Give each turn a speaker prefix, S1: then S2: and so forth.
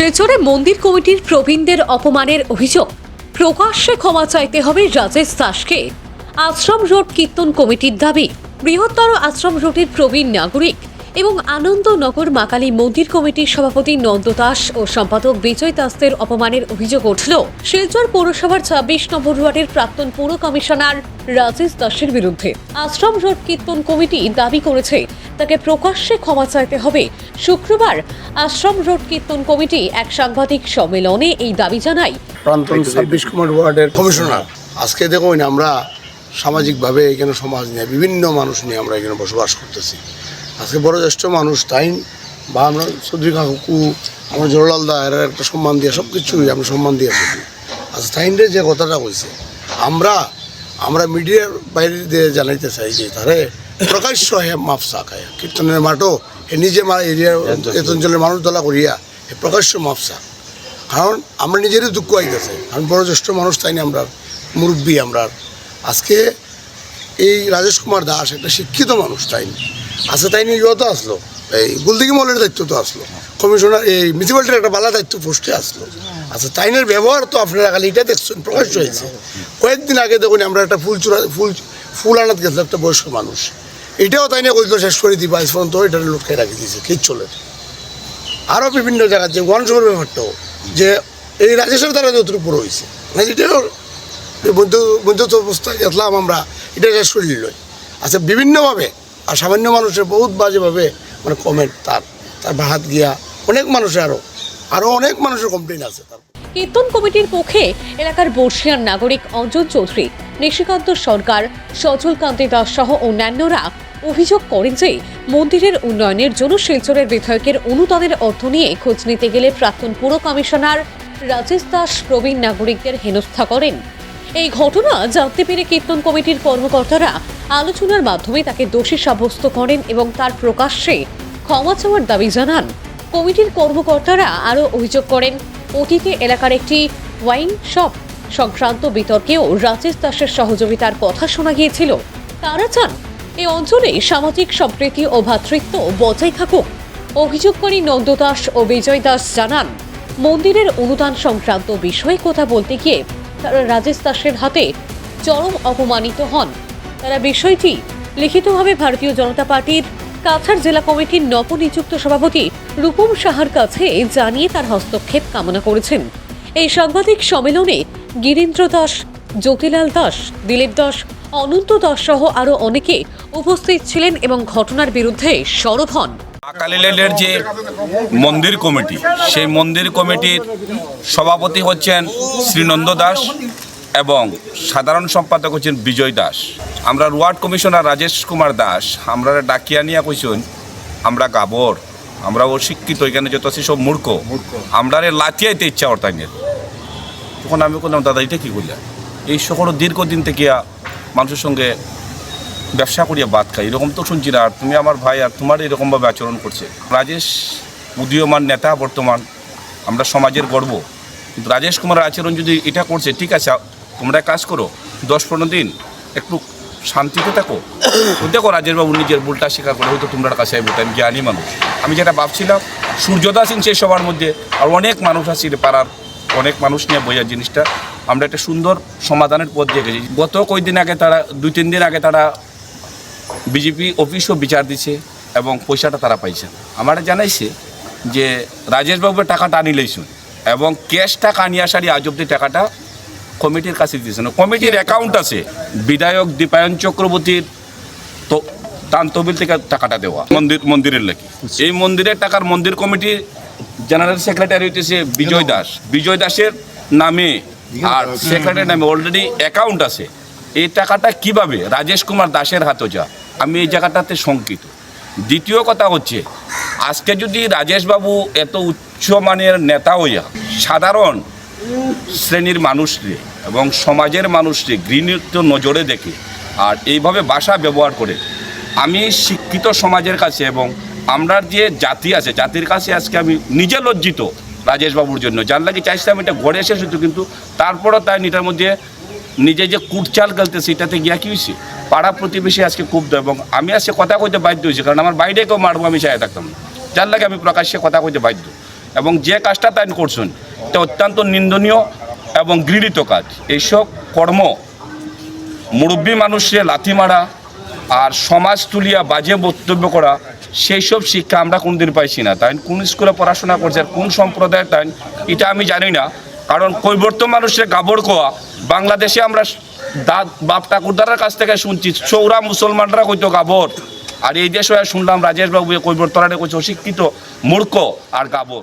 S1: শিলচরে মন্দির কমিটির প্রবীণদের অপমানের অভিযোগ। প্রকাশ্যে ক্ষমা চাইতে হবে রাজেশ দাসকে। আশ্রম রোড কীর্তন কমিটির দাবি। বৃহত্তর আশ্রম রোডের প্রবীণ নাগরিক এবং আনন্দনগর মাকালী মন্দির কমিটির সভাপতি নন্দ দাস ও সম্পাদক বিজয় দাসদের অপমানের অভিযোগ উঠল। শিলচর পৌরসভার ছাব্বিশ নম্বর ওয়ার্ডের প্রাক্তন পৌর কমিশনার রাজেশ দাসের বিরুদ্ধে আশ্রম রোড কীর্তন কমিটি দাবি করেছে। তাকে প্রকাশ্যে ক্ষমা চাইতে হবে। শুক্রবার আশ্রম রোড কীর্তন কমিটি এক সাংবাদিক সম্মেলনে এই দাবি জানায়।
S2: প্রান্তন ছাব্বিশ কুমার ওয়ার্ডের কমিশনার আজকে দেখুন আমরা সামাজিকভাবে এখানে সমাজ নিয়ে বিভিন্ন মানুষ নিয়ে আমরা এখানে বসবাস করতেছি। আজকে বড় জ্যেষ্ঠ মানুষ তাই বা আমরা চৌধুরী কাকু আমরা জওয়ালাল দা এরা একটা সম্মান দিয়ে সব কিছুই আমরা সম্মান দিয়ে থাকি আচ্ছা তাইনরে যে কথাটা কইছে আমরা আমরা মিডিয়ার বাইরে দিয়ে জানাইতে চাই যে তারে প্রকাশ্য হে মাপসা খায়। কীর্তনের মাঠও এ নিজে মা এরিয়ার এত অঞ্চলের মানুষ দলা করিয়া এ প্রকাশ্য মাপসা কারণ আমরা নিজেরই দুঃখ আইতেছে কারণ বড় জ্যেষ্ঠ মানুষ তাই না আমরা মুরব্বী আমরা। আজকে এই রাজেশ কুমার দাস একটা শিক্ষিত মানুষ তাই না আচ্ছা তাই নিয়ে তো আসলো। এই গুলদিঘি মলের দায়িত্ব তো আসলো। কমিশনার, এই মিউনিসিপ্যালিটির একটা বালা দায়িত্ব পোস্টে আসলো। আচ্ছা তাইনের ব্যবহার তো আপনারা খালি এটা দেখছেন, প্রকাশ হয়েছে। কয়েকদিন আগে দেখুন আমরা একটা ফুল চূড়া, ফুল ফুল আনাত গেছিলাম একটা বয়স্ক মানুষ। এটাও তাই নিয়ে কইতো শেষ করে দিবা, আজ পর্যন্ত এটা লোক খেয়ে রাখি দিয়েছে কি চলে আরও বিভিন্ন জায়গাতে যে গণসভার ব্যাপারটাও, যে এই রাজেশের দ্বারা যতটুকু পুরো হয়েছে। মানে এটাও মধ্য মধ্যস্থ অবস্থায় গেছিলাম আমরা, এটা শেষ করে নিল আচ্ছা বিভিন্নভাবে আর সামান্য মানুষের বহুত বাজেভাবে মানে কমেন্ট তার। তার বাহাত গিয়া অনেক মানুষের আরও আরও অনেক মানুষের কমপ্লেন আছে তার।
S1: কীর্তন কমিটির পক্ষে এলাকার বর্ষিয়ান নাগরিক অঞ্জন চৌধুরী, নিশিকান্ত সরকার, সজল কান্তি দাস সহ অন্যান্যরা অভিযোগ করেন যে মন্দিরের উন্নয়নের জন্য শিলচরের বিধায়কের অনুদানের অর্থ নিয়ে খোঁজ নিতে গেলে প্রাক্তন পুর কমিশনার রাজেশ দাস প্রবীণ নাগরিকদের হেনস্থা করেন। এই ঘটনা জানতে পেরে কীর্তন কমিটির কর্মকর্তারা আলোচনার মাধ্যমে তাকে দোষী সাব্যস্ত করেন এবং তার প্রকাশ্যে ক্ষমা চাওয়ার দাবি জানান। কমিটির কর্মকর্তারা আরও অভিযোগ করেন, অতীতে এলাকার একটি ওয়াইন শপ সংক্রান্ত বিতর্কেও রাজেশ দাসের সহযোগিতার কথা শোনা গিয়েছিল। তারা চান এই অঞ্চলে সামাজিক সম্প্রীতি ও ভ্রাতৃত্ব বজায় থাকুক। অভিযোগকারী নন্দ দাস ও বিজয় দাস জানান, মন্দিরের অনুদান সংক্রান্ত বিষয়ে কথা বলতে গিয়ে তারা রাজেশ দাসের হাতে চরম অপমানিত হন। তারা বিষয়টি লিখিতভাবে ভারতীয় জনতা পার্টির কাছাড় জেলা কমিটির নবনিযুক্ত সভাপতি রূপম সাহার কাছে জানিয়ে তার হস্তক্ষেপ কামনা করেছেন। এই সাংবাদিক সম্মেলনে গিরীন্দ্র দাস, জ্যোতিলাল দাস, দিলীপ দাস, অনন্ত দাস সহ আরও অনেকে উপস্থিত ছিলেন এবং ঘটনার বিরুদ্ধে সরব হন।
S3: কালীল্যান্ডের যে মন্দির কমিটি, সেই মন্দির কমিটির সভাপতি হচ্ছেন শ্রীনন্দ দাস এবং সাধারণ সম্পাদক হচ্ছেন বিজয় দাস। আমরা ওয়ার্ড কমিশনার রাজেশ কুমার দাস, আমরা ডাকিয়া নিয়ে কইছেন আমরা গাবর, আমরা অশিক্ষিত, এখানে যত আছে সব মূর্খ। আমরা রে লাথিয়াইতে ইচ্ছা অর্থাৎ তখন আমি বললাম দাদা, এটা কী করলাম এই সকল দীর্ঘদিন থেকে মানুষের সঙ্গে ব্যবসা করিয়া বাদ খাই। এরকম তো শুনছি না। আর তুমি আমার ভাই আর তোমার এরকমভাবে আচরণ করছে। রাজেশ উদীয়মান নেতা বর্তমান, আমরা সমাজের গর্ব। কিন্তু রাজেশ কুমারের আচরণ যদি এটা করছে, ঠিক আছে, তোমরা কাজ করো, দশ পনেরো দিন একটু শান্তিতে থাকো। দেখো রাজেশবাবু নিজের ভুলটা স্বীকার করে, হয়তো তোমরা কাছে আইবো আমি জ্ঞানী মানুষ। আমি যেটা ভাবছিলাম সূর্যদা সিং সেই সবার মধ্যে আর অনেক মানুষ আছে পাড়ার, অনেক মানুষ নিয়ে বোঝার জিনিসটা। আমরা একটা সুন্দর সমাধানের পথ দেখেছি। গত কয়েকদিন আগে তারা, দুই তিন দিন আগে তারা বিজেপি অফিসও বিচার দিছে এবং পয়সাটা তারা পাইছেন আমার জানাইছে যে রাজেশবাবুর টাকাটা আনি লইছুন এবং ক্যাশ টাকা নিয়ে আসার আজ অব্দি টাকাটা কমিটির কাছে দিয়েছেন কমিটির অ্যাকাউন্ট আছে বিধায়ক দীপায়ন চক্রবর্তীর তো দান তহবিল থেকে টাকাটা দেওয়া। মন্দির মন্দিরের লেগে এই মন্দিরের টাকার মন্দির কমিটির জেনারেল সেক্রেটারি হইতেছে বিজয় দাস। বিজয় দাসের নামে আর সেক্রেটারির নামে অলরেডি অ্যাকাউন্ট আছে। এই টাকাটা কীভাবে? রাজেশ কুমার দাসের হাতে যা। আমি এই জায়গাটাতে শঙ্কিত। দ্বিতীয় কথা হচ্ছে, আজকে যদি রাজেশবাবু এত উচ্চমানের নেতা হইয়া সাধারণ শ্রেণির মানুষরে এবং সমাজের মানুষরে ঘৃণিত নজরে দেখে আর এইভাবে ভাষা ব্যবহার করে, আমি শিক্ষিত সমাজের কাছে এবং আমরা যে জাতি আছে, জাতির কাছে আজকে আমি নিজে লজ্জিত রাজেশবাবুর জন্য। যার লাগে চাইছিলাম এটা ঘরে এসে শুধু কিন্তু তারপরও তাই এটার মধ্যে নিজে যে কুটচাল খেলতে সেটাতে গিয়া কি হয়েছে পাড়া প্রতিবেশী আজকে খুব এবং আমি আজকে কথা কইতে বাধ্য হয়েছি কারণ আমার বাইরে কেউ মারবো, আমি চাই থাকতাম যার লাগে আমি প্রকাশ্যে কথা কইতে বাধ্য। এবং যে কাজটা তাই করছেন, এটা অত্যন্ত নিন্দনীয় এবং গৃহীত কাজ। এইসব কর্ম, মুরব্বী মানুষে লাথি মারা আর সমাজ তুলিয়া বাজে বক্তব্য করা সেই সব শিক্ষা আমরা কোনদিন পাইছি না। তাই কোন স্কুলে পড়াশোনা করছে আর কোন সম্প্রদায়ের তাই এটা আমি জানি না। কারণ কৈবর্ত মানুষের গাবর কোয়া, বাংলাদেশে আমরা দাদ, বাপ ঠাকুরদারের কাছ থেকে শুনছি, চৌরা মুসলমানরা কইতো গাবর আর এই দেশে শুনলাম রাজেশবাবু কৈবর্তরা কইছে অশিক্ষিত, মূর্খ আর গাবর